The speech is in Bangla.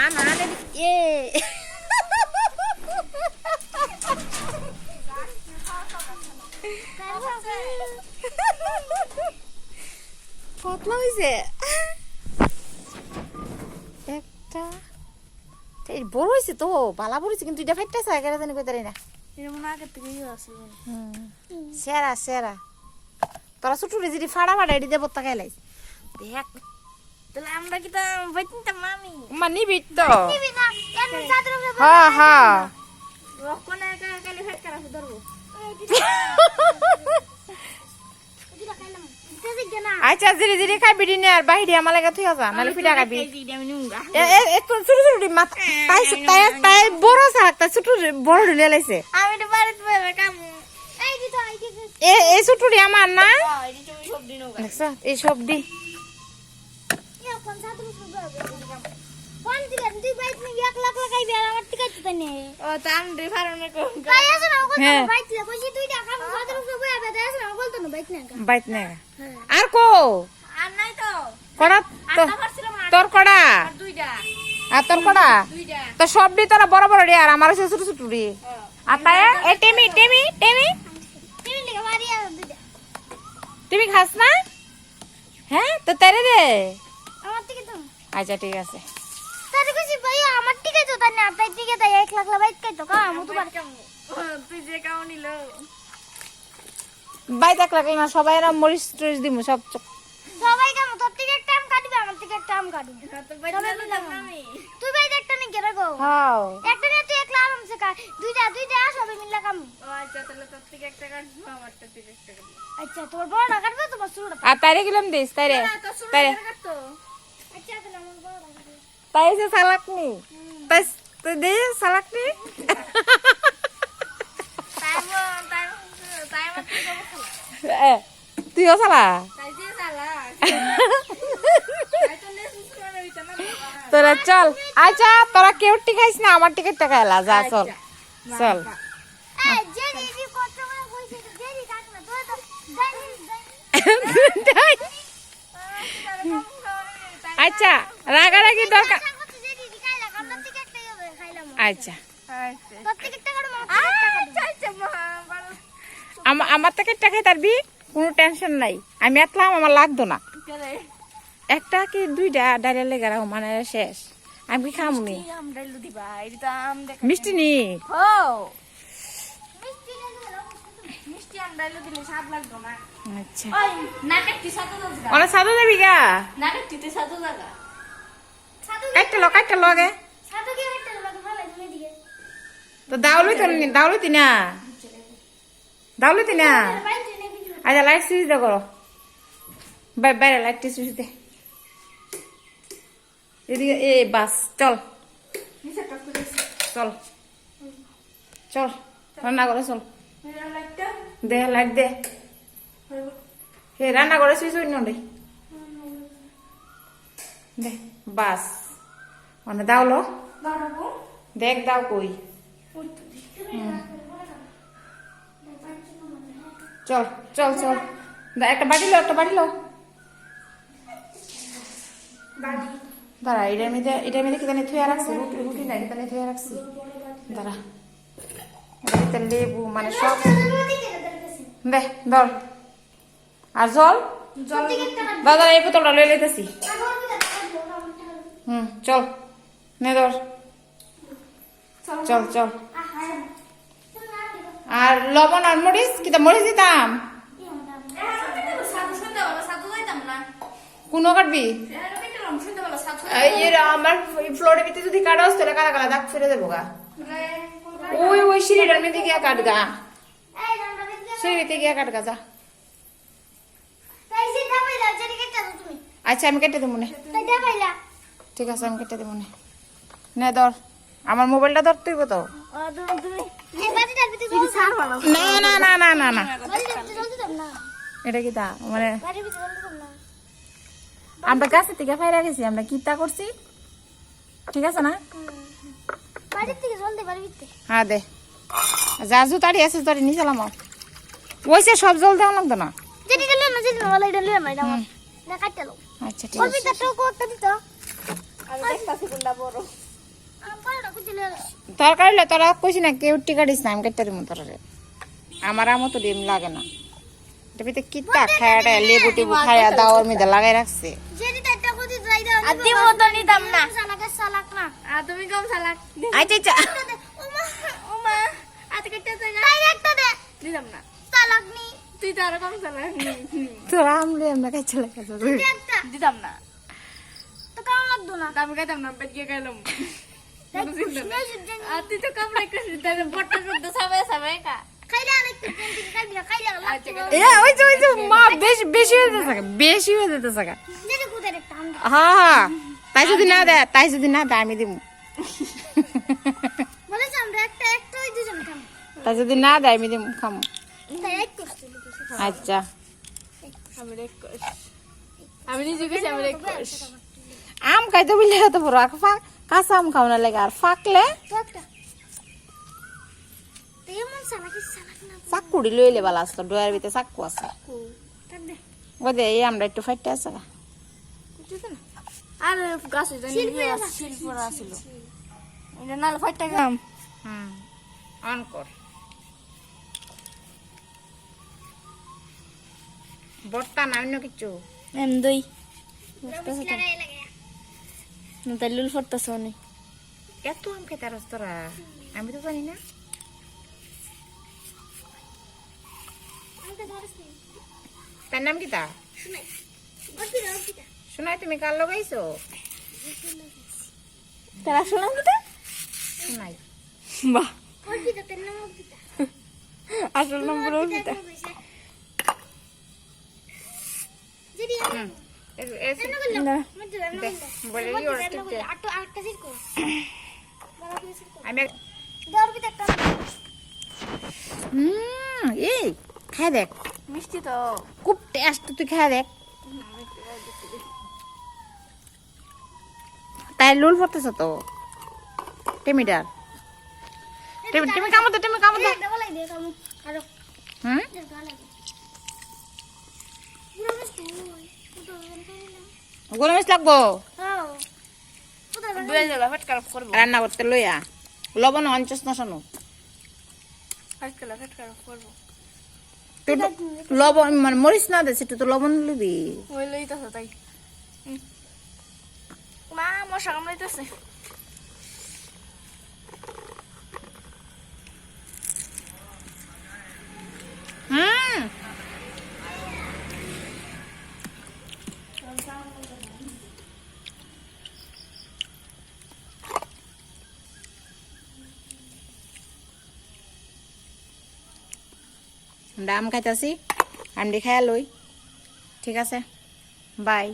আন এদিকে। এ কতলা হয়েছে একটা বড় হয়েছে তো বালা বড় কিন্তু এটা ফাইটটা আছে এগারো জানি কই না। ইয়ে সেরা সেরা। তোরা ছোট যদি ফাড়া ফাড়া এটি দেবো তা খাইলাই দেখ। তাহলে আমরা কি তা বাইতিনতাম না আমি মা নিবি তো। নিবি না এমন চাদর উপরে হ্যাঁ হ্যাঁ একা কালি ফেট করা ধরবো। আচ্ছা জিরি জিরি আর আমার লাগে তুই যা নালে পিঠা খাবি। এ এ একটু ছোট ছোট মাথা তাই তাই তাই বড় সারাক তাই ছোট বড় ঢুলে লাইছে। আমি তো বাড়িতে পাবে কাম এই ছোটটি আমার না? এই সব দি। আর কো। আর নাই তো। কড়া তো আটা পারছিলাম না তোর কড়া? আর তোর কড়া? তো সব দি তোরা বড় বড় রে আর আমার হচ্ছে ছোট ছোট রে। আর তাই এ টেমি টেমি টেমি। তুমি খাস না? হ্যাঁ তো তারে দে। আমার আচ্ছা ঠিক আছে। তারে কইছি ভাই আমার টিকা তো তাই না তাই টিকা তাই 1 লাখ লা বাইত তো কা মু তো বার তুই যে কাও নিল। বাই দেখ লাগে না সবাই এরা মরিচ টরিচ দিমু সব সবাই কাম তোর টিকা টাইম কাটবে আমার টিকা টাইম কাটবে। তুই ভাই একটা নি গেরে গো। হাও। একটা নিয়ে তুই একলা আরামসে খা। দুইটা দুইটা সবাই মিলে কাম। আচ্ছা তাহলে তোর থেকে একটা কাটবো আমারটা থেকে একটা আচ্ছা তোর বড়টা কাটবে তোমার ছোটটা আর তাইরে গেলাম দিস তাইরে তাইরে। তাই সে সালাক নি? তাই তুই দে সালাক নি? তাই মো- তাই মো- তাই আমার থেকে বড় এ, তুইও সালা? তোরা চল। আচ্ছা তোরা কেউ টিকাইস না আমার টিকিট টাকা এলা যা চল। চল। এই আচ্ছা রাগারাগি দরকার আচ্ছা। আমা- আমার থেকে টাকা তারবি কোনো টেনশন নাই। আমি এতলাম আমার লাগতো না। একটা কি দুইটা? ডাইরেক্ট লেগে রাখো মানে শেষ। আমি কি খামুনি মিষ্টি নি? আচ্ছা। অনেক সাদা যাবি। গা? কাটতে লো কাটতে লো আগে। তো দাউলই তো নি- দাউলই না। দাউলই না। আচ্ছা লাইট সুইচ দে করো। বাই- বাইরে লাইট সুইচ দে। এদিকে এ বাস চল। চল। চল রান্না করে চল। দে, লাইট দে। হে রান্না করে সুইচ ওই নডে দে, বাস। মানে দাওলো দেখ, দাও কই। চল চল চল। একটা বাড়ি লো, একটা বাড়ি লো। দাঁড়া এটার মধ্যে এটার মধ্যে কি জানি থুয়া রাখছি। রুটি রুটি নাই জানি থুয়া রাখছি। দাঁড়া। লেবু মানে সব দে ধর। আর জল? দাদা এই বোতলটা লয়ে লইতেছি। হুম চল। নে ধর। চল। চল আর লবণ আর মরিচ কিতা মরিচ দিতাম? কোনো কাটবি? আমার ফ্লোরের ভিতরে যদি কাটাস তাহলে কালা কালা দাগ ফিরে দেবো গা। ওই ওই সিঁড়িটার মধ্যে গিয়া কাট ভিতরে গিয়া কাট গা যা আচ্ছা আমি কেটে দেবো নে। ঠিক আছে আমি কেটে দেবো নে। নে ধর। আমার মোবাইলটা ধর তুইব তো। না না না না না না। এটা কি তা? মানে আমরা গাছের থেকে ফাইরা গেছি আমরা কিতা করছি? ঠিক আছে না? হ্যাঁ দে। যা জুতারি আছে জুতারি নিয়ে চালাম ওইসে সব জল দেওয়া লাগতো না? যেটি দিল না যেটি না এটা লিয়ে না এটা আমার না কাটতে লো আচ্ছা ঠিক তো করতে দিত। তরকারি তোরা কইছি না কেউ টিকা দিস না আমি কেটে দিব তরকারি আমার আমও তো ডিম লাগে না। এটা ভিতরে কিতা খায়াটা লেবু টেবু খায়া দাওয়ার মধ্যে লাগাই রাখছে। যদি একটা কোটি যাই দাও আর দিব নিতাম না। সালাকে সালাক না। আর তুমি কম সালাক আচ্ছা আচ্ছা। ওমা ওমা কেটে একটা দে। দিতাম না। সালাক নি তুই তো আরও কম সালাক তোরা আমলে আমরা কাছে লাগে দিতাম না। তো কেমন লাগতো না? আমি খাইতাম না পেট গিয়ে খাইলাম। দেখ, শুনে শুনে আর তুই তো শুদ্ধ সবাই সবাই কা বেশি হয়ে যেতে থাকে হয়ে যদি কুদের হ্যাঁ তাই যদি না দেয় তাই যদি না দেয় আমি দিব। বলেছি আমরা একটা একটা ওই দুজন খাম তাই যদি না দেয় আমি দিব খাম। আচ্ছা। আমি খাইতে বললে এত বড় আর ফাঁক কাঁচা আম খাও না লাগে আর ফাঁকলে তো একটা তো এমন সালাকি সালাক না চাকুড়ি লইলে ভালো আসতো ডয়ের ভিতরে চাকু আছে। দে এই আমরা একটু ফাইটে আছে। আর গাছ শিল্পরা ছিল এটা নালে ফাইটটা গাম হুম। অন কর। বর্তা না অন্য কিছু? এম দই। তাই লুল ফটতাছ অনেক। এত আম খেতে তোরা? আমি তো জানি না। তার নাম কি তা? শুনাই। তুমি কার লগাইছো তারা শোনাম কি শোনাই। বাহ। তোর নাম অর্পিতা এই খাই দেখ মিষ্টি তো খুব টেস্ট তুই খাই দেখ তাই লুল পড়তেছ তো টেমিটার টেমি কামতে টেমি কামু হুম একটা গালা দে পুরো মিষ্টি পুরো মিষ্টি গরম মিষ্টি লাগবো? রান্না করতে লইয়া। লবণ অঞ্চস না শোনো তুই লবণ মানে মরিচ না দে সেটা তো লবণ লবি তাই। মা, মশা কামড়াইতেছে হুম ডাম খাইতাছি আন্ডি খাইয়া লই ঠিক আছে বাই।